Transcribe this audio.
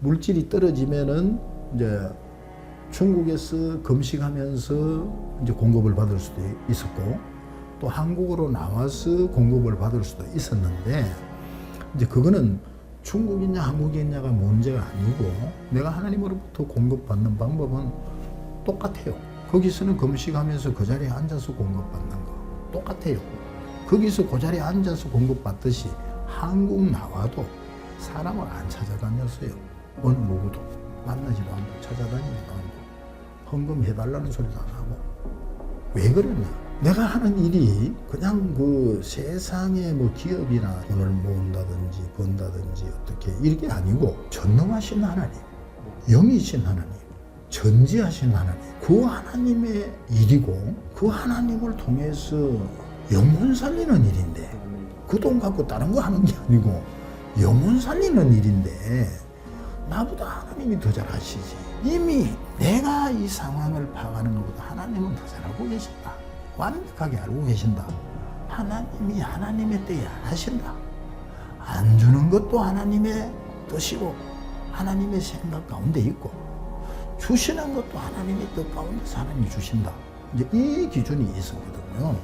물질이 떨어지면은 이제 중국에서 금식하면서 이제 공급을 받을 수도 있었고 또 한국으로 나와서 공급을 받을 수도 있었는데 이제 그거는 중국이냐 한국이냐가 문제가 아니고 내가 하나님으로부터 공급받는 방법은 똑같아요. 거기서는 금식하면서 그 자리에 앉아서 공급받는 거 똑같아요. 거기서 그 자리에 앉아서 공급받듯이 한국 나와도 사람을 안 찾아다녔어요. 어느 누구도 만나지도 않고 찾아다니지도 않고 헌금해달라는 소리도 안 하고 왜 그러냐? 내가 하는 일이 그냥 그 세상에 뭐 기업이나 돈을 모은다든지 번다든지 어떻게 이게 아니고 전능하신 하나님, 영이신 하나님, 전지하신 하나님, 그 하나님의 일이고 그 하나님을 통해서 영혼 살리는 일인데 그 돈 갖고 다른 거 하는 게 아니고 영혼 살리는 일인데 나보다 하나님이 더 잘하시지. 이미 내가 이 상황을 파악하는 것보다 하나님은 더 잘하고 계신다. 완벽하게 알고 계신다. 하나님이 하나님의 때에 하신다. 안 주는 것도 하나님의 뜻이고 하나님의 생각 가운데 있고 주시는 것도 하나님의 뜻 가운데서 하나님이 주신다. 이제 이 기준이 있었거든요.